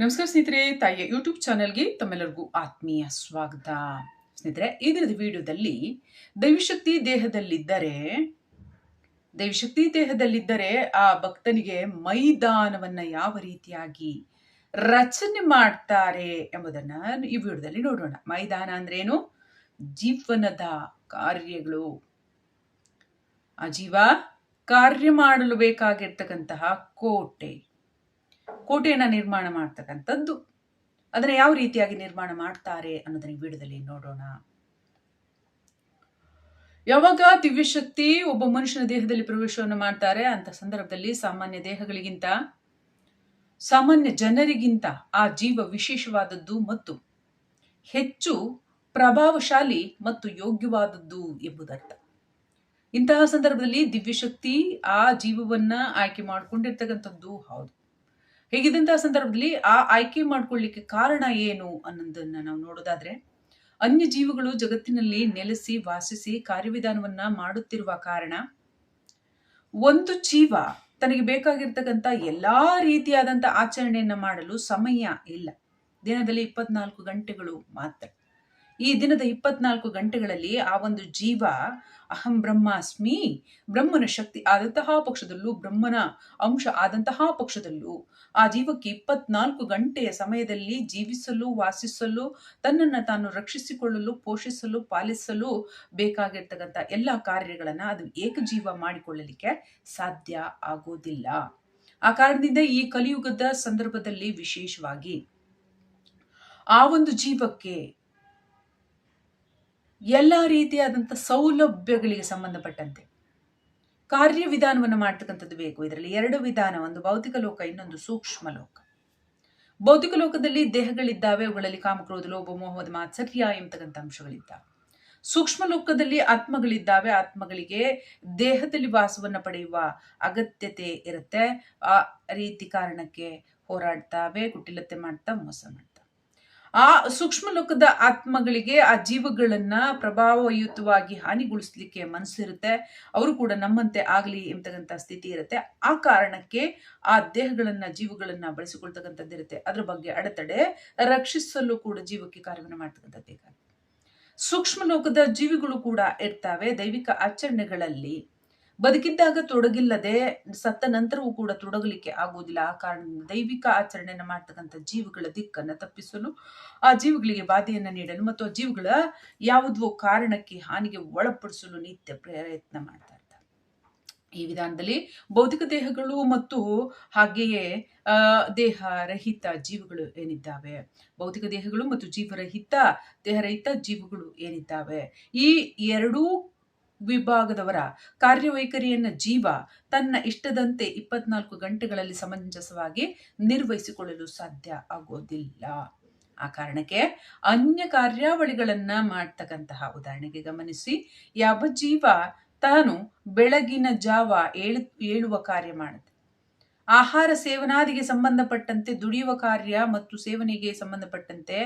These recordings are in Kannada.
ನಮಸ್ಕಾರ ಸ್ನೇಹಿತರೆ, ತಾಯಿಯ ಯೂಟ್ಯೂಬ್ ಚಾನೆಲ್ಗೆ ತಮ್ಮೆಲ್ಲರಿಗೂ ಆತ್ಮೀಯ ಸ್ವಾಗತ. ಸ್ನೇಹಿತರೆ ಈ ದಿನದ ವಿಡಿಯೋದಲ್ಲಿ ದೈವಶಕ್ತಿ ದೇಹದಲ್ಲಿದ್ದರೆ ದೈವಶಕ್ತಿ ದೇಹದಲ್ಲಿದ್ದರೆ ಆ ಭಕ್ತನಿಗೆ ಮೈದಾನವನ್ನು ಯಾವ ರೀತಿಯಾಗಿ ರಚನೆ ಮಾಡ್ತಾರೆ ಎಂಬುದನ್ನು ಈ ವಿಡಿಯೋದಲ್ಲಿ ನೋಡೋಣ. ಮೈದಾನ ಅಂದ್ರೇನು? ಜೀವನದ ಕಾರ್ಯಗಳು. ಆ ಜೀವ ಕಾರ್ಯ ಮಾಡಲು ಬೇಕಾಗಿರ್ತಕ್ಕಂತಹ ಕೋಟೆ. ಕೋಟೆಯನ್ನ ನಿರ್ಮಾಣ ಮಾಡ್ತಕ್ಕಂಥದ್ದು. ಅದನ್ನು ಯಾವ ರೀತಿಯಾಗಿ ನಿರ್ಮಾಣ ಮಾಡ್ತಾರೆ ಅನ್ನೋದನ್ನ ವಿಡಿಯೋದಲ್ಲಿ ನೋಡೋಣ. ಯಾವಾಗ ದಿವ್ಯಶಕ್ತಿ ಒಬ್ಬ ಮನುಷ್ಯನ ದೇಹದಲ್ಲಿ ಪ್ರವೇಶವನ್ನು ಮಾಡ್ತಾರೆ ಅಂತ ಸಂದರ್ಭದಲ್ಲಿ ಸಾಮಾನ್ಯ ದೇಹಗಳಿಗಿಂತ, ಸಾಮಾನ್ಯ ಜನರಿಗಿಂತ ಆ ಜೀವ ವಿಶೇಷವಾದದ್ದು ಮತ್ತು ಹೆಚ್ಚು ಪ್ರಭಾವಶಾಲಿ ಮತ್ತು ಯೋಗ್ಯವಾದದ್ದು ಎಂಬುದರ್ಥ. ಇಂತಹ ಸಂದರ್ಭದಲ್ಲಿ ದಿವ್ಯಶಕ್ತಿ ಆ ಜೀವವನ್ನ ಆಯ್ಕೆ ಮಾಡಿಕೊಂಡಿರ್ತಕ್ಕಂಥದ್ದು ಹೌದು. ಹೀಗಿದ್ದಂತಹ ಸಂದರ್ಭದಲ್ಲಿ ಆ ಆಯ್ಕೆ ಮಾಡ್ಕೊಳ್ಳಿಕ್ಕೆ ಕಾರಣ ಏನು ಅನ್ನೋದನ್ನ ನಾವು ನೋಡೋದಾದ್ರೆ ಅನ್ಯ ಜೀವಗಳು ಜಗತ್ತಿನಲ್ಲಿ ನೆಲೆಸಿ ವಾಸಿಸಿ ಕಾರ್ಯವಿಧಾನವನ್ನ ಮಾಡುತ್ತಿರುವ ಕಾರಣ, ಒಂದು ಜೀವ ತನಗೆ ಬೇಕಾಗಿರ್ತಕ್ಕಂಥ ಎಲ್ಲಾ ರೀತಿಯಾದಂಥ ಆಚರಣೆಯನ್ನ ಮಾಡಲು ಸಮಯ ಇಲ್ಲ. ದಿನದಲ್ಲಿ ಇಪ್ಪತ್ನಾಲ್ಕು ಗಂಟೆಗಳು ಮಾತ್ರ. ಈ ದಿನದ ಇಪ್ಪತ್ನಾಲ್ಕು ಗಂಟೆಗಳಲ್ಲಿ ಆ ಒಂದು ಜೀವ ಅಹಂ ಬ್ರಹ್ಮಾಸ್ಮಿ ಬ್ರಹ್ಮನ ಶಕ್ತಿ ಆದಂತಹ ಪಕ್ಷದಲ್ಲೂ ಬ್ರಹ್ಮನ ಅಂಶ ಆದಂತಹ ಪಕ್ಷದಲ್ಲೂ ಆ ಜೀವಕ್ಕೆ ಇಪ್ಪತ್ನಾಲ್ಕು ಗಂಟೆಯ ಸಮಯದಲ್ಲಿ ಜೀವಿಸಲು, ವಾಸಿಸಲು, ತನ್ನನ್ನು ತಾನು ರಕ್ಷಿಸಿಕೊಳ್ಳಲು, ಪೋಷಿಸಲು, ಪಾಲಿಸಲು ಬೇಕಾಗಿರ್ತಕ್ಕಂಥ ಎಲ್ಲ ಕಾರ್ಯಗಳನ್ನು ಅದು ಏಕಜೀವ ಮಾಡಿಕೊಳ್ಳಲಿಕ್ಕೆ ಸಾಧ್ಯ ಆಗೋದಿಲ್ಲ. ಆ ಕಾರಣದಿಂದ ಈ ಕಲಿಯುಗದ ಸಂದರ್ಭದಲ್ಲಿ ವಿಶೇಷವಾಗಿ ಆ ಒಂದು ಜೀವಕ್ಕೆ ಎಲ್ಲ ರೀತಿಯಾದಂಥ ಸೌಲಭ್ಯಗಳಿಗೆ ಸಂಬಂಧಪಟ್ಟಂತೆ. ಕಾರ್ಯವಿಧಾನವನ್ನು ಮಾಡ್ತಕ್ಕಂಥದ್ದು ಬೇಕು. ಇದರಲ್ಲಿ ಎರಡು ವಿಧಾನ, ಒಂದು ಭೌತಿಕ ಲೋಕ, ಇನ್ನೊಂದು ಸೂಕ್ಷ್ಮ ಲೋಕ. ಭೌತಿಕ ಲೋಕದಲ್ಲಿ ದೇಹಗಳಿದ್ದಾವೆ, ಅವುಗಳಲ್ಲಿ ಕಾಮಕ್ರೋಧ ಲೋಭ, ಮೋಹದ ಮಾತ್ಸರ್ಯ ಎಂಬತಕ್ಕಂಥ ಅಂಶಗಳಿದ್ದಾವೆ. ಸೂಕ್ಷ್ಮ ಲೋಕದಲ್ಲಿ ಆತ್ಮಗಳಿದ್ದಾವೆ, ಆತ್ಮಗಳಿಗೆ ದೇಹದಲ್ಲಿ ವಾಸವನ್ನು ಪಡೆಯುವ ಅಗತ್ಯತೆ ಇರುತ್ತೆ. ಆ ರೀತಿ ಕಾರಣಕ್ಕೆ ಹೋರಾಡ್ತಾವೆ, ಕುಟಿಲತೆ ಮಾಡ್ತಾ ಮೋಸ ಮಾಡ್ತಾ. ಆ ಸೂಕ್ಷ್ಮ ಲೋಕದ ಆತ್ಮಗಳಿಗೆ, ಆ ಜೀವಗಳನ್ನ ಪ್ರಭಾವಯುತವಾಗಿ ಹಾನಿಗೊಳಿಸ್ಲಿಕ್ಕೆ ಮನಸ್ಸಿರುತ್ತೆ ಅವರು ಕೂಡ ನಮ್ಮಂತೆ ಆಗಲಿ ಎಂಬತಕ್ಕಂಥ ಸ್ಥಿತಿ ಇರುತ್ತೆ. ಆ ಕಾರಣಕ್ಕೆ ಆ ದೇಹಗಳನ್ನ, ಜೀವಗಳನ್ನ ಬಳಸಿಕೊಳ್ತಕ್ಕಂಥದ್ದು ಇರುತ್ತೆ. ಅದ್ರ ಬಗ್ಗೆ ಅಡೆತಡೆ ರಕ್ಷಿಸಲು ಕೂಡ ಜೀವಕ್ಕೆ ಕಾರ್ಯವನ್ನು ಮಾಡ್ತಕ್ಕಂಥದ್ದು ಸೂಕ್ಷ್ಮ ಲೋಕದ ಜೀವಿಗಳು ಕೂಡ ಇರ್ತಾವೆ. ದೈವಿಕ ಆಚರಣೆಗಳಲ್ಲಿ ಬದುಕಿದ್ದಾಗ ತೊಡಗಿಲ್ಲದೆ ಸತ್ತ ನಂತರವೂ ಕೂಡ ತೊಡಗಲಿಕ್ಕೆ ಆಗುವುದಿಲ್ಲ. ಆ ಕಾರಣದಿಂದ ದೈವಿಕ ಆಚರಣೆಯನ್ನು ಮಾಡ್ತಕ್ಕಂಥ ಜೀವಿಗಳ ದಿಕ್ಕನ್ನು ತಪ್ಪಿಸಲು, ಆ ಜೀವಿಗಳಿಗೆ ಬಾಧೆಯನ್ನು ನೀಡಲು ಮತ್ತು ಆ ಜೀವಿಗಳ ಯಾವುದೋ ಕಾರಣಕ್ಕೆ ಹಾನಿಗೆ ಒಳಪಡಿಸಲು ನಿತ್ಯ ಪ್ರಯತ್ನ ಮಾಡ್ತಾರೆ ಈ ವಿಧಾನದಲ್ಲಿ ಭೌತಿಕ ದೇಹಗಳು ಮತ್ತು ಹಾಗೆಯೇ ದೇಹ ರಹಿತ ಜೀವಿಗಳು ಏನಿದ್ದಾವೆ? ಭೌತಿಕ ದೇಹಗಳು ಮತ್ತು ಜೀವರಹಿತ, ದೇಹರಹಿತ ಜೀವಿಗಳು ಏನಿದ್ದಾವೆ? ಈ ಎರಡೂ ವಿಭಾಗದವರ ಕಾರ್ಯವೈಖರಿಯನ್ನ ಜೀವ ತನ್ನ ಇಷ್ಟದಂತೆ ಇಪ್ಪತ್ನಾಲ್ಕು ಗಂಟೆಗಳಲ್ಲಿ ಸಮಂಜಸವಾಗಿ ನಿರ್ವಹಿಸಿಕೊಳ್ಳಲು ಸಾಧ್ಯ ಆಗೋದಿಲ್ಲ. ಆ ಕಾರಣಕ್ಕೆ ಅನ್ಯ ಕಾರ್ಯಾವಳಿಗಳನ್ನ ಮಾಡ್ತಕ್ಕಂತಹ ಉದಾಹರಣೆಗೆ ಗಮನಿಸಿ, ಯಾವ ಜೀವ ತಾನು ಬೆಳಗಿನ ಜಾವ ಏಳು, ಏಳುವ ಕಾರ್ಯ ಮಾಡುತ್ತೆ. ಆಹಾರ ಸೇವನಾದಿಗೆ ಸಂಬಂಧಪಟ್ಟಂತೆ ದುಡಿಯುವ ಕಾರ್ಯ ಮತ್ತು ಸೇವನೆಗೆ ಸಂಬಂಧಪಟ್ಟಂತೆ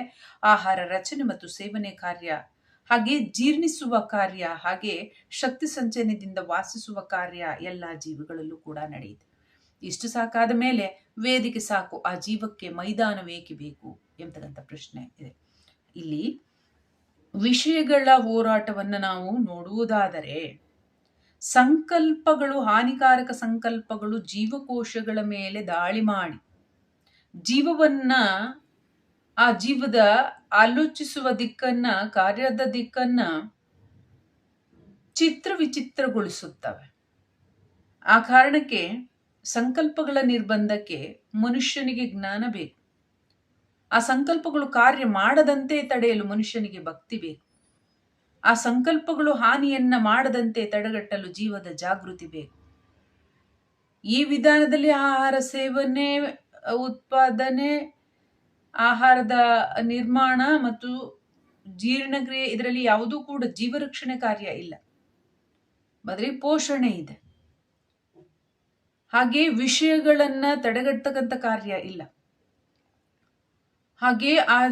ಆಹಾರ ರಚನೆ ಮತ್ತು ಸೇವನೆ ಕಾರ್ಯ ಹಾಗೆ ಜೀರ್ಣಿಸುವ ಕಾರ್ಯ, ಹಾಗೆ ಶಕ್ತಿ ಸಂಚಯನದಿಂದ ವಾಸಿಸುವ ಕಾರ್ಯ ಎಲ್ಲ ಜೀವಿಗಳಲ್ಲೂ ಕೂಡ ನಡೆಯುತ್ತೆ ಇಷ್ಟು ಸಾಕಾದ ಮೇಲೆ ವೇದಿಕೆ ಸಾಕು, ಆ ಜೀವಕ್ಕೆ ಮೈದಾನ ಬೇಕೇ ಬೇಕು ಎಂಬತಕ್ಕಂಥ ಪ್ರಶ್ನೆ ಇದೆ. ಇಲ್ಲಿ ವಿಷಯಗಳ ಹೋರಾಟವನ್ನು ನಾವು ನೋಡುವುದಾದರೆ, ಸಂಕಲ್ಪಗಳು, ಹಾನಿಕಾರಕ ಸಂಕಲ್ಪಗಳು ಜೀವಕೋಶಗಳ ಮೇಲೆ ದಾಳಿ ಮಾಡಿ ಜೀವವನ್ನ ಆ ಜೀವದ ಆಲೋಚಿಸುವ ದಿಕ್ಕನ್ನ, ಕಾರ್ಯದ ದಿಕ್ಕನ್ನ ಚಿತ್ರ ವಿಚಿತ್ರಗೊಳಿಸುತ್ತವೆ. ಆ ಕಾರಣಕ್ಕೆ ಸಂಕಲ್ಪಗಳ ನಿರ್ಬಂಧಕ್ಕೆ ಮನುಷ್ಯನಿಗೆ ಜ್ಞಾನ ಬೇಕು. ಆ ಸಂಕಲ್ಪಗಳು ಕಾರ್ಯ ಮಾಡದಂತೆ ತಡೆಯಲು ಮನುಷ್ಯನಿಗೆ ಭಕ್ತಿ ಬೇಕು. ಆ ಸಂಕಲ್ಪಗಳು ಹಾನಿಯನ್ನ ಮಾಡದಂತೆ ತಡೆಗಟ್ಟಲು ಜೀವದ ಜಾಗೃತಿ ಬೇಕು. ಈ ವಿಧಾನದಲ್ಲಿ ಆಹಾರ ಸೇವನೆ, ಉತ್ಪಾದನೆ ಆಹಾರದ ನಿರ್ಮಾಣ ಮತ್ತು ಜೀರ್ಣಕ್ರಿಯೆ ಇದರಲ್ಲಿ ಯಾವುದೂ ಕೂಡ ಜೀವರಕ್ಷಣೆ ಕಾರ್ಯ ಇಲ್ಲ. ಬದಲಿ ಪೋಷಣೆ ಇದೆ. ಹಾಗೆ ವಿಷಯಗಳನ್ನು ತಡೆಗಟ್ಟತಕ್ಕಂಥ ಕಾರ್ಯ ಇಲ್ಲ. ಹಾಗೆ ಆ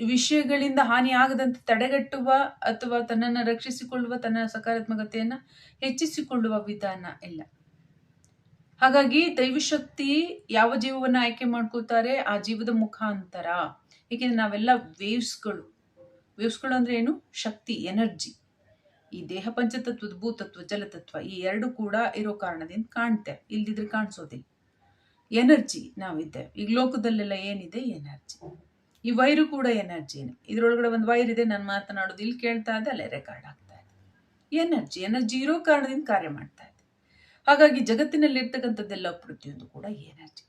ವಿಷಯಗಳಿಂದ ಹಾನಿಯಾಗದಂತೆ ತಡೆಗಟ್ಟುವ ಅಥವಾ ತನ್ನನ್ನು ರಕ್ಷಿಸಿಕೊಳ್ಳುವ ತನ್ನ ಸಕಾರಾತ್ಮಕತೆಯನ್ನು ಹೆಚ್ಚಿಸಿಕೊಳ್ಳುವ ವಿಧಾನ ಇಲ್ಲ. ಹಾಗಾಗಿ ದೈವಶಕ್ತಿ ಯಾವ ಜೀವವನ್ನು ಆಯ್ಕೆ ಮಾಡ್ಕೊಳ್ತಾರೆ? ಆ ಜೀವದ ಮುಖಾಂತರ. ಏಕೆಂದರೆ ನಾವೆಲ್ಲ ವೇವ್ಸ್ಗಳು ವೇವ್ಸ್ಗಳು ಅಂದ್ರೆ ಏನು? ಶಕ್ತಿ ಎನರ್ಜಿ ಈ ದೇಹ ಪಂಚತತ್ವದ ಭೂತತ್ವ, ಜಲತತ್ವ ಈ ಎರಡು ಕೂಡ ಇರೋ ಕಾರಣದಿಂದ ಕಾಣ್ತೆ. ಇಲ್ದಿದ್ರೆ ಕಾಣಿಸೋದಿಲ್ಲ. ಎನರ್ಜಿ ನಾವಿದ್ದೇವೆ. ಈಗ ಲೋಕದಲ್ಲೆಲ್ಲ ಏನಿದೆ? ಎನರ್ಜಿ ಈ ವೈರು ಕೂಡ ಎನರ್ಜಿನೇ ಇದ್ರೊಳಗಡೆ ಒಂದು ವೈರ್ ಇದೆ, ನಾನು ಮಾತನಾಡೋದು, ಇಲ್ಲಿ ಕೇಳ್ತಾ ಇದೆ ಅಲ್ಲೇ ರೆಕಾರ್ಡ್ ಆಗ್ತಾ ಇದೆ ಎನರ್ಜಿ ಎನರ್ಜಿ ಇರೋ ಕಾರಣದಿಂದ ಕಾರ್ಯ ಮಾಡ್ತಾ ಇದೆ ಹಾಗಾಗಿ ಜಗತ್ತಿನಲ್ಲಿ ಇರ್ತಕ್ಕಂಥದ್ದೆಲ್ಲ ಪ್ರತಿಯೊಂದು ಕೂಡ ಎನರ್ಜಿ.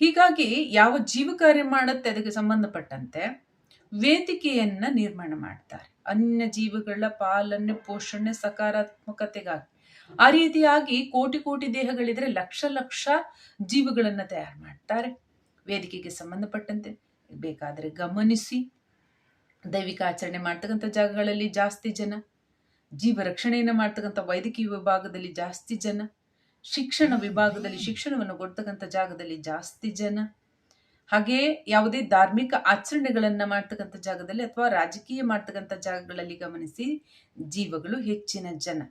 ಹೀಗಾಗಿ ಯಾವ ಜೀವ ಕಾರ್ಯ ಮಾಡುತ್ತೆ ಅದಕ್ಕೆ ಸಂಬಂಧಪಟ್ಟಂತೆ ವೇದಿಕೆಯನ್ನ ನಿರ್ಮಾಣ ಮಾಡ್ತಾರೆ. ಅನ್ಯ ಜೀವಗಳ ಪಾಲನೆ, ಪೋಷಣೆ, ಸಕಾರಾತ್ಮಕತೆಗಾಗಿ. ಆ ರೀತಿಯಾಗಿ ಕೋಟಿ ಕೋಟಿ ದೇಹಗಳಿದ್ರೆ ಲಕ್ಷ ಲಕ್ಷ ಜೀವಗಳನ್ನ ತಯಾರು ಮಾಡ್ತಾರೆ. ವೇದಿಕೆಗೆ ಸಂಬಂಧಪಟ್ಟಂತೆ ಬೇಕಾದರೆ ಗಮನಿಸಿ ದೈವಿಕ ಆಚರಣೆ ಮಾಡ್ತಕ್ಕಂಥ ಜಾಗಗಳಲ್ಲಿ ಜಾಸ್ತಿ ಜನ ಜೀವ ರಕ್ಷಣೆಯನ್ನು ಮಾಡ್ತಕ್ಕಂಥ ವೈದ್ಯಕೀಯ ವಿಭಾಗದಲ್ಲಿ ಜಾಸ್ತಿ ಜನ, ಶಿಕ್ಷಣ ವಿಭಾಗದಲ್ಲಿ ಶಿಕ್ಷಣವನ್ನು ಕೊಡ್ತಕ್ಕಂಥ ಜಾಗದಲ್ಲಿ ಜಾಸ್ತಿ ಜನ. ಹಾಗೆ ಯಾವುದೇ ಧಾರ್ಮಿಕ ಆಚರಣೆಗಳನ್ನು ಮಾಡ್ತಕ್ಕಂಥ ಜಾಗದಲ್ಲಿ ಅಥವಾ ರಾಜಕೀಯ ಮಾಡ್ತಕ್ಕಂಥ ಜಾಗಗಳಲ್ಲಿ ಗಮನಿಸಿ ಜೀವಗಳು ಹೆಚ್ಚಿನ ಜನ.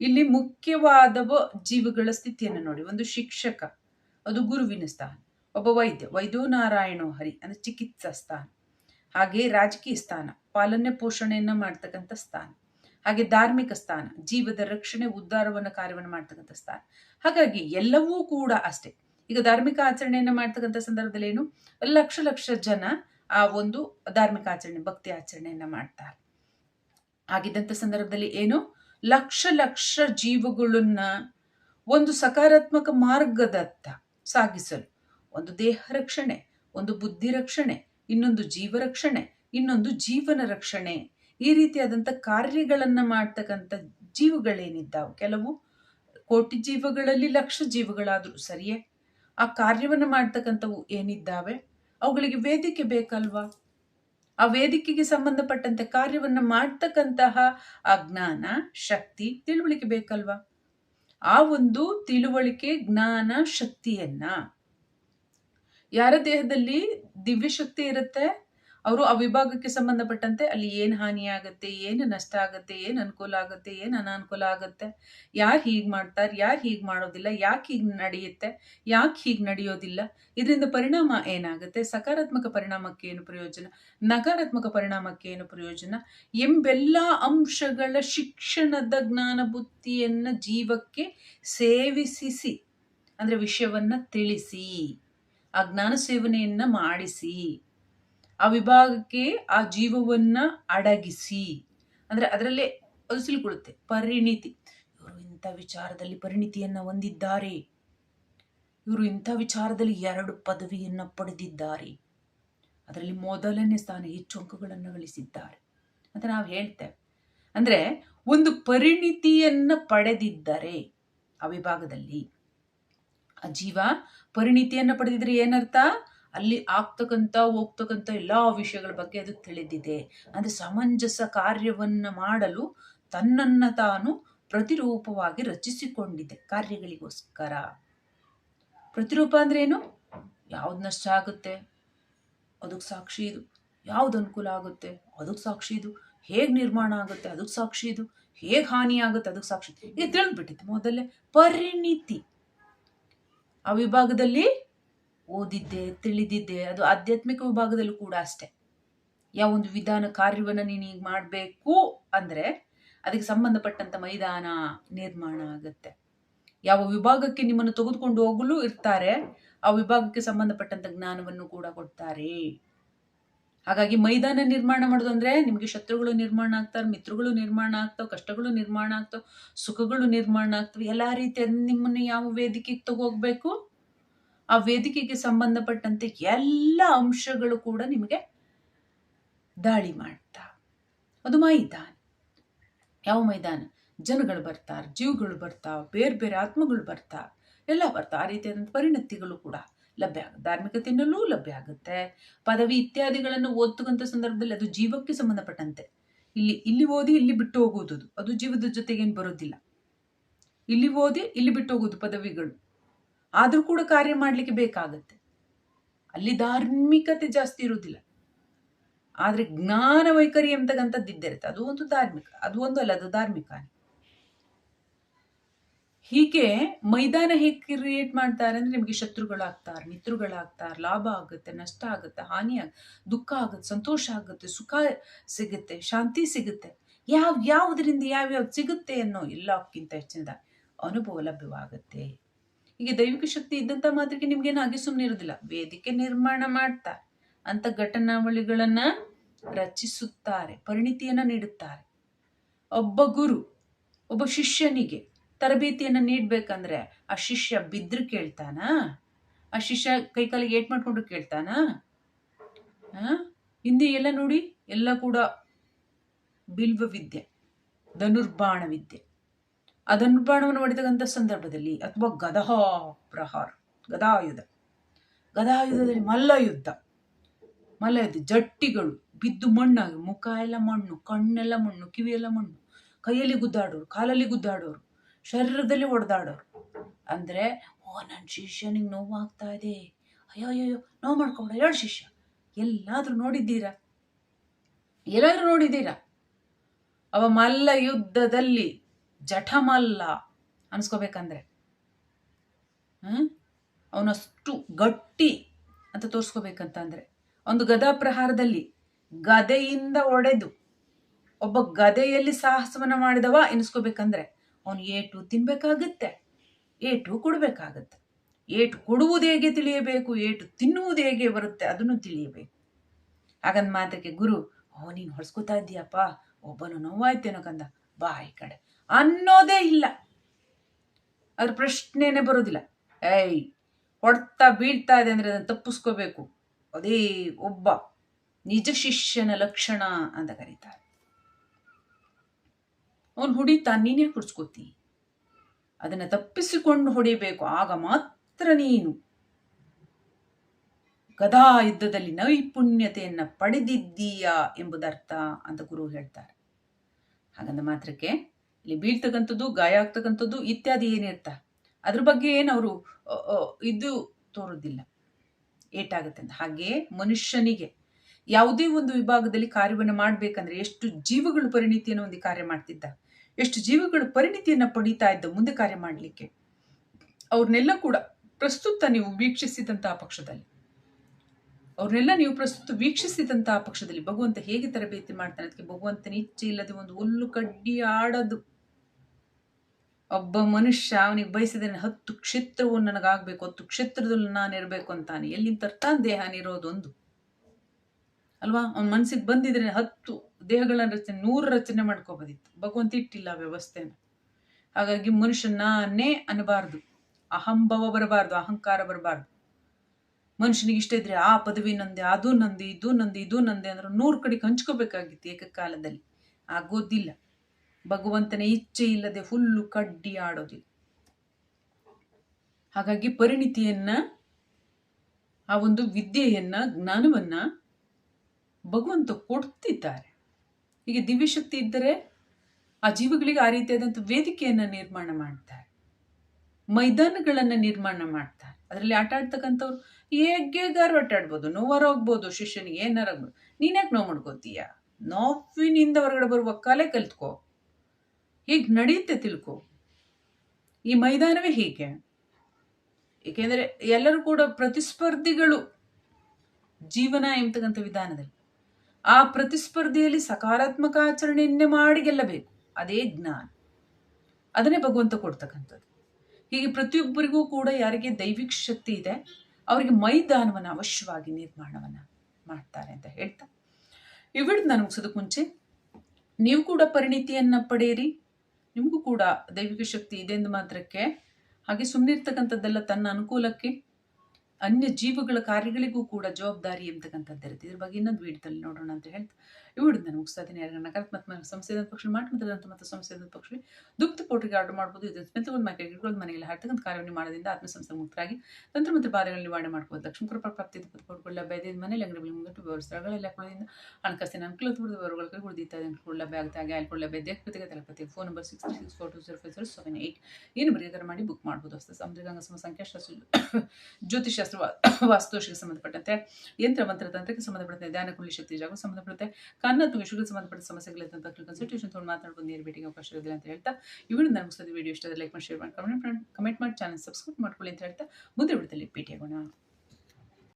ಇಲ್ಲಿ ಮುಖ್ಯವಾದವ ಜೀವಗಳ ಸ್ಥಿತಿಯನ್ನು ನೋಡಿ. ಒಂದು ಶಿಕ್ಷಕ, ಅದು ಗುರುವಿನ ಸ್ಥಾನ. ಒಬ್ಬ ವೈದ್ಯ, ವೈದ್ಯೋ ನಾರಾಯಣೋ ಹರಿ, ಅಂದ್ರೆ ಚಿಕಿತ್ಸಾ ಸ್ಥಾನ. ಹಾಗೆ ರಾಜಕೀಯ ಸ್ಥಾನ ಪಾಲನೆ ಪೋಷಣೆಯನ್ನು ಮಾಡ್ತಕ್ಕಂಥ ಸ್ಥಾನ. ಹಾಗೆ ಧಾರ್ಮಿಕ ಸ್ಥಾನ, ಜೀವದ ರಕ್ಷಣೆ, ಉದ್ಧಾರವನ್ನು ಕಾರ್ಯವನ್ನು ಮಾಡ್ತಕ್ಕಂಥ ಸ್ಥಾನ. ಹಾಗಾಗಿ ಎಲ್ಲವೂ ಕೂಡ ಅಷ್ಟೇ. ಈಗ ಧಾರ್ಮಿಕ ಆಚರಣೆಯನ್ನು ಮಾಡ್ತಕ್ಕಂಥ ಸಂದರ್ಭದಲ್ಲಿ ಏನು? ಲಕ್ಷ ಲಕ್ಷ ಜನ ಆ ಒಂದು ಧಾರ್ಮಿಕ ಆಚರಣೆ, ಭಕ್ತಿ ಆಚರಣೆಯನ್ನ ಮಾಡ್ತಾರೆ. ಆಗಿದ್ದಂಥ ಸಂದರ್ಭದಲ್ಲಿ ಏನು? ಲಕ್ಷ ಲಕ್ಷ ಜೀವಗಳನ್ನ ಒಂದು ಸಕಾರಾತ್ಮಕ ಮಾರ್ಗದತ್ತ ಸಾಗಿಸಲು. ಒಂದು ದೇಹ ರಕ್ಷಣೆ, ಒಂದು ಬುದ್ಧಿ ರಕ್ಷಣೆ, ಇನ್ನೊಂದು ಜೀವ ರಕ್ಷಣೆ, ಇನ್ನೊಂದು ಜೀವನ ರಕ್ಷಣೆ. ಈ ರೀತಿಯಾದಂಥ ಕಾರ್ಯಗಳನ್ನು ಮಾಡ್ತಕ್ಕಂಥ ಜೀವಗಳೇನಿದ್ದಾವೆ? ಕೆಲವು ಕೋಟಿ ಜೀವಗಳಲ್ಲಿ ಲಕ್ಷ ಜೀವಗಳಾದರೂ ಸರಿಯೇ, ಆ ಕಾರ್ಯವನ್ನು ಮಾಡ್ತಕ್ಕಂಥವು ಏನಿದ್ದಾವೆ? ಅವುಗಳಿಗೆ ವೇದಿಕೆ ಬೇಕಲ್ವಾ? ಆ ವೇದಿಕೆಗೆ ಸಂಬಂಧಪಟ್ಟಂತೆ ಕಾರ್ಯವನ್ನು ಮಾಡ್ತಕ್ಕಂತಹ ಆ ಜ್ಞಾನ, ಶಕ್ತಿ ತಿಳುವಳಿಕೆ ಬೇಕಲ್ವಾ? ಆ ಒಂದು ತಿಳುವಳಿಕೆ, ಜ್ಞಾನ, ಶಕ್ತಿಯನ್ನ ಯಾರ ದೇಹದಲ್ಲಿ ದಿವ್ಯ ಶಕ್ತಿ ಇರುತ್ತೆ? ಅವರು ಆ ವಿಭಾಗಕ್ಕೆ ಸಂಬಂಧಪಟ್ಟಂತೆ ಅಲ್ಲಿ ಏನು ಹಾನಿ ಆಗುತ್ತೆ, ಏನು ನಷ್ಟ ಆಗುತ್ತೆ, ಏನು ಅನುಕೂಲ ಆಗುತ್ತೆ, ಏನು ಅನಾನುಕೂಲ ಆಗುತ್ತೆ, ಯಾರು ಹೀಗೆ ಮಾಡ್ತಾರೆ, ಯಾರು ಹೀಗೆ ಮಾಡೋದಿಲ್ಲ, ಯಾಕೆ ಹೀಗೆ ನಡೆಯುತ್ತೆ, ಯಾಕೆ ಹೀಗೆ ನಡೆಯೋದಿಲ್ಲ, ಇದರಿಂದ ಪರಿಣಾಮ ಏನಾಗುತ್ತೆ, ಸಕಾರಾತ್ಮಕ ಪರಿಣಾಮಕ್ಕೆ ಏನು ಪ್ರಯೋಜನ, ನಕಾರಾತ್ಮಕ ಪರಿಣಾಮಕ್ಕೆ ಏನು ಪ್ರಯೋಜನ ಎಂಬೆಲ್ಲ ಅಂಶಗಳ ಶಿಕ್ಷಣದ ಜ್ಞಾನ ಬುದ್ಧಿಯನ್ನು ಜೀವಕ್ಕೆ ಸೇವಿಸಿಸಿ, ಅಂದರೆ ವಿಷಯವನ್ನ ತಿಳಿಸಿ, ಆ ಜ್ಞಾನ ಸೇವನೆಯನ್ನು ಮಾಡಿಸಿ. ಆ ವಿಭಾಗಕ್ಕೆ ಆ ಜೀವವನ್ನ ಅಡಗಿಸಿ. ಅಂದ್ರೆ ಅದರಲ್ಲೇ ಅದು ಪರಿಣಿತಿ. ಇವರು ಇಂಥ ವಿಚಾರದಲ್ಲಿ ಪರಿಣಿತಿಯನ್ನ ಹೊಂದಿದ್ದಾರೆ. ಇವರು ಇಂಥ ವಿಚಾರದಲ್ಲಿ ಎರಡು ಪದವಿಯನ್ನು ಪಡೆದಿದ್ದಾರೆ. ಅದರಲ್ಲಿ ಮೊದಲನೇ ಸ್ಥಾನ ಹೆಚ್ಚು ಅಂಕಗಳನ್ನು ಗಳಿಸಿದ್ದಾರೆ. ಅಂತ ನಾವು ಹೇಳ್ತೇವೆ. ಅಂದ್ರೆ ಒಂದು ಪರಿಣಿತಿಯನ್ನು ಪಡೆದಿದ್ದರೆ ಆ ವಿಭಾಗದಲ್ಲಿ. ಆ ಜೀವ ಪರಿಣಿತಿಯನ್ನು ಪಡೆದಿದ್ರೆ ಏನರ್ಥ? ಅಲ್ಲಿ ಆಗ್ತಕ್ಕಂಥ ಹೋಗ್ತಕ್ಕಂಥ ಎಲ್ಲ ವಿಷಯಗಳ ಬಗ್ಗೆ ಅದು ತಿಳಿದಿದೆ. ಅಂದ್ರೆ ಸಮಂಜಸ ಕಾರ್ಯವನ್ನ ಮಾಡಲು ತನ್ನನ್ನ ತಾನು ಪ್ರತಿರೂಪವಾಗಿ ರಚಿಸಿಕೊಂಡಿದೆ ಕಾರ್ಯಗಳಿಗೋಸ್ಕರ. ಪ್ರತಿರೂಪ ಅಂದ್ರೆ ಏನು? ಯಾವ್ದು ನಷ್ಟ ಆಗುತ್ತೆ? ಅದಕ್ಕೆ ಸಾಕ್ಷಿ ಇದು. ಯಾವ್ದು ಅನುಕೂಲ ಆಗುತ್ತೆ? ಅದಕ್ಕೆ ಸಾಕ್ಷಿ ಇದು. ಹೇಗೆ ನಿರ್ಮಾಣ ಆಗುತ್ತೆ? ಅದಕ್ಕೆ ಸಾಕ್ಷಿ ಇದು. ಹೇಗೆ ಹಾನಿ ಆಗುತ್ತೆ? ಅದಕ್ಕೆ ಸಾಕ್ಷಿ ಈಗ ತಿಳಿದ್ಬಿಟ್ಟಿತ್ತು ಮೊದಲೇ ಪರಿಣಿತಿ. ಆ ವಿಭಾಗದಲ್ಲಿ ಓದಿದ್ದೆ, ತಿಳಿದಿದ್ದೆ, ಅದು ಆಧ್ಯಾತ್ಮಿಕ ವಿಭಾಗದಲ್ಲೂ ಕೂಡ ಅಷ್ಟೆ. ಯಾವ ಒಂದು ವಿಧಾನ ಕಾರ್ಯವನ್ನು ನೀನು ಈಗ ಮಾಡಬೇಕು ಅಂದರೆ ಅದಕ್ಕೆ ಸಂಬಂಧಪಟ್ಟಂತ ಮೈದಾನ ನಿರ್ಮಾಣ ಆಗುತ್ತೆ. ಯಾವ ವಿಭಾಗಕ್ಕೆ ನಿಮ್ಮನ್ನು ತೆಗೆದುಕೊಂಡು ಹೋಗಲು ಇರ್ತಾರೆ, ಆ ವಿಭಾಗಕ್ಕೆ ಸಂಬಂಧಪಟ್ಟಂತ ಜ್ಞಾನವನ್ನು ಕೂಡ ಕೊಡ್ತಾರೆ. ಹಾಗಾಗಿ ಮೈದಾನ ನಿರ್ಮಾಣ ಮಾಡೋದು ಅಂದ್ರೆ ನಿಮಗೆ ಶತ್ರುಗಳು ನಿರ್ಮಾಣ ಆಗ್ತಾರೆ ಮಿತ್ರಗಳು ನಿರ್ಮಾಣ ಆಗ್ತಾವೆ, ಕಷ್ಟಗಳು ನಿರ್ಮಾಣ ಆಗ್ತಾವೆ, ಸುಖಗಳು ನಿರ್ಮಾಣ ಆಗ್ತವೆ, ಎಲ್ಲ ರೀತಿಯ ನಿಮ್ಮನ್ನು ಯಾವ ವೇದಿಕೆಗೆ ತಗೋಗ್ಬೇಕು? ಆ ವೇದಿಕೆಗೆ ಸಂಬಂಧಪಟ್ಟಂತೆ ಎಲ್ಲ ಅಂಶಗಳು ಕೂಡ ನಿಮಗೆ ದಾಳಿ ಮಾಡ್ತಾ. ಅದು ಮೈದಾನ. ಯಾವ ಮೈದಾನ? ಜನಗಳು ಬರ್ತಾರೆ ಜೀವಗಳು ಬರ್ತಾವ ಬೇರೆ ಬೇರೆ ಆತ್ಮಗಳು ಬರ್ತಾ, ಎಲ್ಲ ಬರ್ತಾ. ಆ ರೀತಿಯಾದಂಥ ಪರಿಣತಿಗಳು ಕೂಡ ಲಭ್ಯ ಆಗುತ್ತೆ. ಧಾರ್ಮಿಕತೆಯಲ್ಲೂ ಲಭ್ಯ ಆಗುತ್ತೆ. ಪದವಿ ಇತ್ಯಾದಿಗಳನ್ನು ಓದ್ತಕ್ಕಂಥ ಸಂದರ್ಭದಲ್ಲಿ ಅದು ಜೀವಕ್ಕೆ ಸಂಬಂಧಪಟ್ಟಂತೆ. ಇಲ್ಲಿ ಇಲ್ಲಿ ಓದಿ, ಇಲ್ಲಿ ಬಿಟ್ಟು ಹೋಗುವುದು ಅದು. ಜೀವದ ಜೊತೆಗೇನು ಬರೋದಿಲ್ಲ. ಇಲ್ಲಿ ಓದಿ, ಇಲ್ಲಿ ಬಿಟ್ಟು ಹೋಗೋದು ಪದವಿಗಳು. ಆದರೂ ಕೂಡ ಕಾರ್ಯ ಮಾಡಲಿಕ್ಕೆ ಬೇಕಾಗತ್ತೆ. ಅಲ್ಲಿ ಧಾರ್ಮಿಕತೆ ಜಾಸ್ತಿ ಇರುವುದಿಲ್ಲ. ಆದರೆ ಜ್ಞಾನ ವೈಖರಿ ಎಂತಕ್ಕಂಥದ್ದು ಇದ್ದಿರುತ್ತೆ. ಅದು ಒಂದು ಧಾರ್ಮಿಕ, ಅದು ಒಂದು ಅಲ್ಲ, ಅದು ಧಾರ್ಮಿಕ ಹೀಗೆ ಮೈದಾನ ಹೇಗೆ ಕ್ರಿಯೇಟ್ ಮಾಡ್ತಾರೆ ಅಂದ್ರೆ ನಿಮಗೆ ಶತ್ರುಗಳಾಗ್ತಾರೆ, ಮಿತ್ರಗಳಾಗ್ತಾರೆ, ಲಾಭ ಆಗುತ್ತೆ, ನಷ್ಟ ಆಗುತ್ತೆ, ಹಾನಿ ದುಃಖ ಆಗುತ್ತೆ, ಸಂತೋಷ ಆಗುತ್ತೆ, ಸುಖ ಸಿಗುತ್ತೆ, ಶಾಂತಿ ಸಿಗುತ್ತೆ. ಯಾವ, ಯಾವುದರಿಂದ ಯಾವ್ಯಾವ್ದು ಸಿಗುತ್ತೆ ಅನ್ನೋ ಎಲ್ಲಕ್ಕಿಂತ ಹೆಚ್ಚಿನದ ಅನುಭವ ಲಭ್ಯವಾಗುತ್ತೆ. ಹೀಗೆ ದೈವಿಕ ಶಕ್ತಿ ಇದ್ದಂಥ ಮಾತ್ರಕ್ಕೆ ನಿಮ್ಗೇನು ಹಾಗೆ ಸುಮ್ಮನೆ ಇರೋದಿಲ್ಲ. ವೇದಿಕೆ ನಿರ್ಮಾಣ ಮಾಡ್ತಾ, ಅಂತ ಘಟನಾವಳಿಗಳನ್ನ ರಚಿಸುತ್ತಾರೆ, ಪರಿಣಿತಿಯನ್ನ ನೀಡುತ್ತಾರೆ. ಒಬ್ಬ ಗುರು, ಒಬ್ಬ ಶಿಷ್ಯನಿಗೆ ತರಬೇತಿಯನ್ನು ನೀಡ್ಬೇಕಂದ್ರೆ ಆ ಶಿಷ್ಯ ಬಿದ್ರು ಕೇಳ್ತಾನ? ಆ ಶಿಷ್ಯ ಕೈಕಾಲಿಗೆ ಏಟ್ ಮಾಡ್ಕೊಂಡು ಕೇಳ್ತಾನ? ಹಿಂದೆ ಎಲ್ಲ ನೋಡಿ, ಎಲ್ಲ ಕೂಡ ಬಿಲ್ವ ವಿದ್ಯೆ ಧನುರ್ಬಾಣ ವಿದ್ಯೆ ಆ ಧನುರ್ಬಾಣವನ್ನು ಹೊಡೆದಂಥ ಸಂದರ್ಭದಲ್ಲಿ ಅಥವಾ ಗದಹ ಪ್ರಹಾರ ಗದಾಯುಧ. ಗದಾಯುಧದಲ್ಲಿ ಮಲ್ಲಯುದ್ಧ. ಮಲ್ಲಯುದ್ಧ, ಜಟ್ಟಿಗಳು, ಬಿದ್ದು ಮಣ್ಣಾಗಿ, ಮುಖ ಎಲ್ಲ ಮಣ್ಣು, ಕಣ್ಣೆಲ್ಲ ಮಣ್ಣು, ಕಿವಿಯೆಲ್ಲ ಮಣ್ಣು, ಕೈಯಲ್ಲಿ ಗುದ್ದಾಡೋರು, ಕಾಲಲ್ಲಿ ಗುದ್ದಾಡೋರು, ಶರೀರದಲ್ಲಿ ಹೊಡೆದಾಡೋರು ಅಂದ್ರೆ, ಓ ನನ್ನ ಶಿಷ್ಯನಿಗೆ ನೋವಾಗ್ತಾ ಇದೆ. ಅಯ್ಯೋ ಅಯ್ಯೋ ನೋವು ಮಾಡ್ಕೊಂಡ ಹೇಳು ಶಿಷ್ಯ. ಎಲ್ಲಾದರೂ ನೋಡಿದ್ದೀರಾ? ಎಲ್ಲಾದರೂ ನೋಡಿದ್ದೀರಾ? ಅವ ಮಲ್ಲ ಯುದ್ಧದಲ್ಲಿ ಜಠಮಲ್ಲ ಅನ್ಸ್ಕೋಬೇಕಂದ್ರೆ. ಅವನಷ್ಟು ಗಟ್ಟಿ ಅಂತ ತೋರಿಸ್ಕೋಬೇಕಂತಂದ್ರೆ. ಒಂದು ಗದಾ ಪ್ರಹಾರದಲ್ಲಿ ಗದೆಯಿಂದ ಒಡೆದು ಒಬ್ಬ ಗದೆಯಲ್ಲಿ ಸಾಹಸವನ್ನು ಮಾಡಿದವ ಎನಿಸ್ಕೋಬೇಕಂದ್ರೆ ಅವನು ಏಟು ತಿನ್ಬೇಕಾಗತ್ತೆ, ಏಟು ಕೊಡಬೇಕಾಗತ್ತೆ. ಏಟು ಕೊಡುವುದು ಹೇಗೆ ತಿಳಿಯಬೇಕು, ಏಟು ತಿನ್ನುವುದು ಹೇಗೆ ಬರುತ್ತೆ ಅದನ್ನು ತಿಳಿಯಬೇಕು. ಹಾಗಂದ ಮಾತಕ್ಕೆ ಗುರು, ಓ, ನೀನು ಹೊಳ್ಸ್ಕೊತಾ ಇದ್ದೀಯಪ್ಪ, ಒಬ್ಬನು ನೋವಾಯ್ತೇನೋ ಕಂದ, ಬಾ ಕಡೆ. ಅನ್ನೋದೇ ಇಲ್ಲ. ಅದ್ರ ಪ್ರಶ್ನೆನೇ ಬರೋದಿಲ್ಲ. ಏಯ್, ಹೊಡ್ತಾ ಬೀಳ್ತಾ ಇದೆ ಅಂದ್ರೆ ಅದನ್ನು ತಪ್ಪಿಸ್ಕೋಬೇಕು. ಅದೇ ಒಬ್ಬ ನಿಜ ಶಿಷ್ಯನ ಲಕ್ಷಣ ಅಂತ ಕರೀತಾರೆ. ಅವನು ಹೊಡಿತಾ, ನೀನೇ ಕುಡ್ಸ್ಕೋತಿ ಅದನ್ನ ತಪ್ಪಿಸಿಕೊಂಡು ಹೊಡಿಬೇಕು. ಆಗ ಮಾತ್ರ ನೀನು ಗದಾ ಯುದ್ಧದಲ್ಲಿ ನೈಪುಣ್ಯತೆಯನ್ನ ಪಡೆದಿದ್ದೀಯಾ ಎಂಬುದರ್ಥ ಅಂತ ಗುರು ಹೇಳ್ತಾರೆ. ಹಾಗಂದ ಮಾತ್ರಕ್ಕೆ ಇಲ್ಲಿ ಬೀಳ್ತಕ್ಕಂಥದ್ದು, ಗಾಯ ಆಗ್ತಕ್ಕಂಥದ್ದು ಇತ್ಯಾದಿ ಏನಿರ್ತ ಅದ್ರ ಬಗ್ಗೆ ಏನು ಅವರು ಇದು ತೋರೋದಿಲ್ಲ. ಏಟಾಗುತ್ತೆ ಅಂತ. ಹಾಗೆ ಮನುಷ್ಯನಿಗೆ ಯಾವುದೇ ಒಂದು ವಿಭಾಗದಲ್ಲಿ ಕಾರ್ಯವನ್ನು ಮಾಡಬೇಕಂದ್ರೆ ಎಷ್ಟು ಜೀವಗಳು ಪರಿಣಿತಿಯನ್ನು ಒಂದು ಕಾರ್ಯ ಮಾಡ್ತಿದ್ದ? ಎಷ್ಟು ಜೀವಗಳು ಪರಿಣಿತಿಯನ್ನು ಪಡೀತಾ ಇದ್ದ ಮುಂದೆ ಕಾರ್ಯ ಮಾಡಲಿಕ್ಕೆ? ಅವ್ರನ್ನೆಲ್ಲ ಕೂಡ ಪ್ರಸ್ತುತ ನೀವು ವೀಕ್ಷಿಸಿದಂತಹ ಪಕ್ಷದಲ್ಲಿ. ಅವ್ರನ್ನೆಲ್ಲ ನೀವು ಪ್ರಸ್ತುತ ವೀಕ್ಷಿಸಿದಂತಹ ಪಕ್ಷದಲ್ಲಿ ಭಗವಂತ ಹೇಗೆ ತರಬೇತಿ ಮಾಡ್ತಾನೆ? ಅದಕ್ಕೆ ಭಗವಂತನ ಇಚ್ಛೆ ಇಲ್ಲದೆ ಒಂದು ಹುಲ್ಲು ಕಡ್ಡಿ ಆಡದು. ಒಬ್ಬ ಮನುಷ್ಯ ಅವನಿಗೆ ಬಯಸಿದ್ರೆ ಹತ್ತು ಕ್ಷೇತ್ರವು ನನಗಾಗಬೇಕು, ಹತ್ತು ಕ್ಷೇತ್ರದಲ್ಲಿ ನಾನು ಇರಬೇಕು ಅಂತಾನೆ. ಎಲ್ಲಿಂದ ತರ್ತಾನೆ ದೇಹ ನಿರೋದೊಂದು ಅಲ್ವಾ? ಅವ್ನ ಮನ್ಸಿಗೆ ಬಂದಿದ್ರೆ ಹತ್ತು ದೇಹಗಳನ್ನ ರಚನೆ, ನೂರು ರಚನೆ ಮಾಡ್ಕೋಬೋದಿತ್ತು. ಭಗವಂತ ಇಟ್ಟಿಲ್ಲ ವ್ಯವಸ್ಥೆನ. ಹಾಗಾಗಿ ಮನುಷ್ಯ ನಾನೇ ಅನ್ನಬಾರ್ದು ಅಹಂಭವ ಬರಬಾರ್ದು, ಅಹಂಕಾರ ಬರಬಾರ್ದು. ಮನುಷ್ಯನಿಗೆ ಇಷ್ಟ ಇದ್ರೆ ಆ ಪದವಿ ನಂದೆ, ಅದು ನಂದೆ, ಇದು ನಂದೆ ಇದು ನಂದೆ ಅಂದ್ರೆ ನೂರು ಕಡೆಗೆ ಹಂಚ್ಕೋಬೇಕಾಗಿತ್ತು ಏಕಕಾಲದಲ್ಲಿ. ಆಗೋದಿಲ್ಲ. ಭಗವಂತನ ಇಚ್ಛೆ ಇಲ್ಲದೆ ಹುಲ್ಲು ಕಡ್ಡಿ ಆಡೋದಿಲ್ಲ ಹಾಗಾಗಿ ಪರಿಣಿತಿಯನ್ನ, ಆ ಒಂದು ವಿದ್ಯೆಯನ್ನ, ಜ್ಞಾನವನ್ನ ಭಗವಂತ ಕೊಡ್ತಿದ್ದಾರೆ. ಹೀಗೆ ದಿವ್ಯಶಕ್ತಿ ಇದ್ದರೆ ಆ ಜೀವಗಳಿಗೆ ಆ ರೀತಿಯಾದಂಥ ವೇದಿಕೆಯನ್ನ ನಿರ್ಮಾಣ ಮಾಡ್ತಾರೆ. ಮೈದಾನಗಳನ್ನ ನಿರ್ಮಾಣ ಮಾಡ್ತಾರೆ. ಅದರಲ್ಲಿ ಆಟ ಆಡ್ತಕ್ಕಂಥವ್ರು ಹೇಗೆಗಾರು ಆಟ ಆಡ್ಬೋದು. ನೋವಾರೋಗ್ಬೋದು ಶಿಷ್ಯನಿಗೆ ಏನಾರಾಗ್ಬೋದು ನೀನ್ಯಾಕೆ ನೋವು ಮಾಡ್ಕೋತೀಯ? ನೋವಿನಿಂದ ಹೊರಗಡೆ ಬರುವ ಕಲೆ ಕಲ್ತ್ಕೋ. ಹೀಗೆ ನಡೆಯುತ್ತೆ ತಿಳ್ಕೊ. ಈ ಮೈದಾನವೇ ಹೀಗೆ? ಏಕೆಂದರೆ ಎಲ್ಲರೂ ಕೂಡ ಪ್ರತಿಸ್ಪರ್ಧಿಗಳು ಜೀವನ ಎಂಬತಕ್ಕಂಥ ವಿಧಾನದಲ್ಲಿ. ಆ ಪ್ರತಿಸ್ಪರ್ಧಿಯಲ್ಲಿ ಸಕಾರಾತ್ಮಕ ಆಚರಣೆಯನ್ನೇ ಮಾಡಿ ಗೆಲ್ಲಬೇಕು. ಅದೇ ಜ್ಞಾನ. ಅದನ್ನೇ ಭಗವಂತ ಕೊಡ್ತಕ್ಕಂಥದ್ದು. ಹೀಗೆ ಪ್ರತಿಯೊಬ್ಬರಿಗೂ ಕೂಡ ಯಾರಿಗೆ ದೈವಿಕ ಶಕ್ತಿ ಇದೆ, ಅವರಿಗೆ ಮೈದಾನವನ್ನು ಅವಶ್ಯವಾಗಿ ನಿರ್ಮಾಣವನ್ನು ಮಾಡ್ತಾರೆ ಅಂತ ಹೇಳ್ತಾ. ಇವಿಡ್ ನಾನು ಮುಗಿಸೋದಕ್ಕೆ ಮುಂಚೆ, ನೀವು ಕೂಡ ಪರಿಣಿತಿಯನ್ನು ಪಡೆಯಿರಿ. ನಿಮಗೂ ಕೂಡ ದೈವಿಕ ಶಕ್ತಿ ಇದೆ ಎಂದು ಮಾತ್ರಕ್ಕೆ, ಹಾಗೆ ಸುಮ್ಮನಿರ್ತಕ್ಕಂಥದ್ದೆಲ್ಲ ತನ್ನ ಅನುಕೂಲಕ್ಕೆ ಅನ್ಯ ಜೀವಗಳ ಕಾರ್ಯಗಳಿಗೂ ಕೂಡ ಜವಾಬ್ದಾರಿ ಎಂತಕ್ಕಂಥದ್ದು ಇರುತ್ತೆ ಇದ್ರ ಬಗ್ಗೆ ಇನ್ನೊಂದು ವಿಡಿಯೋದಲ್ಲಿ ನೋಡೋಣ ಅಂತ ಹೇಳ್ತಾ ಇವಿಡ್ ನಾನು ಮುಗಿಸ್ತಾ ಇದ್ದೀನಿ ಯಾರು ನಕಾರಾತ್ಮಕ ಸಂಸ್ಥೆದ ಪಕ್ಷ ಮಾಟಮಂತ್ರದಂತ ಮತ್ತು ಸಂಸ್ಥೆದ ಪಕ್ಷ. ದುಪ್ತ ಪೌಡ್ರಿಗೆ ಆರ್ಡರ್ ಮಾಡ್ಬೋದು, ಇದನ್ನು ಒಂದು ಮೈಕೆ ಇಟ್ಕೊಂಡು ಮನೆಯಲ್ಲಿ ಹರ್ತಕ್ಕಂಥ ಕಾರ್ಯವನ್ನು ಮಾಡೋದ್ರಿಂದ ಆತ್ಮಸಂಸ್ಥೆ ಮುಕ್ತರಾಗಿ ತಂತ್ರ ಮತ್ತು ಬಾಧೆಗಳಲ್ಲಿ ನಿವಾರಣೆ ಮಾಡ್ಬೋದು. ಲಕ್ಷ್ಮೀ ಕೃಪಾ ಪ್ರಾಪ್ತಿ ಪಡ್ಕೊಳ್ಳ ಬೇದ ಮನೆಯಲ್ಲಿ ಅಂಗಡಿ ಮುಂಗಟ್ಟು ವ್ಯವಸ್ಥೆಗಳೆಲ್ಲ ಕೊಡೋದ್ರಿಂದ ಹಣಕಾಸಿನ ಅನುಕೂಲ ವಿವರಗಳ ಕೈ ಉಳಿದಿತ್ತು ತಾಗಿ ಅಲ್ಲಿ ಕೊಡಲ ಬೇದೆ ಕೃತಿಗೆ ತಲುಪತಿ phone number six six four two zero five zero seven eight ಏನು ಬರೀ ಮಾಡಿ ಬುಕ್ ಮಾಡ್ಬೋದು. ಅಷ್ಟೇ ಸಮುದ್ರಗಂಗ ಸಮ ಸಂಖ್ಯಾಶಾಸ್ತ್ರ ಜ್ಯೋತಿಷಾಸ್ತ್ರ ವಾಸ್ತುಶಿಗೆ ಸಂಬಂಧಪಟ್ಟಂತೆ, ಯಂತ್ರ, ಮಂತ್ರ, ತಂತ್ರಕ್ಕೆ ಸಂಬಂಧಪಟ್ಟಂತೆ, ಧ್ಯಾನ ಕುಳ್ಳಿ ಶಕ್ತಿ ಜಾಗ ಸಂಬಂಧಪಡುತ್ತೆ. ತುಂಬ ಶುಗರ್ ಸಂಬಂಧಪಟ್ಟ ಸಮಸ್ಯೆಗಳಿದ್ದಂಥ ಕನ್ಸಲ್ಟೇಷನ್ ತೊಗೊಂಡು ಮಾತಾಡ್ಬೋದು ನೇರ ಭೇಟಿಗೆ ಅವಕಾಶ ಇರೋದಿಲ್ಲ ಅಂತ ಹೇಳ್ತಾ ಇವರು ವಿಡಿಯೋ ಮುಗಿಸೋದು ವಿಡಿಯೋ ಇಷ್ಟ ಲೈಕ್ ಮಾಡಿ ಶೇರ್ ಮಾಡಿ ಕಮೆಂಟ್ ಮಾಡಿ ಕಮೆಂಟ್ ಮಾಡಿ ಚಾನಲ್ ಸಬ್ಸ್ಕ್ರೈಬ್ ಮಾಡ್ಕೊಳ್ಳಿ ಅಂತ ಹೇಳ್ತಾ ಮುಂದೆ ವಿಡಿಯೋದಲ್ಲಿ ಭೇಟಿಯಾಗೋಣ.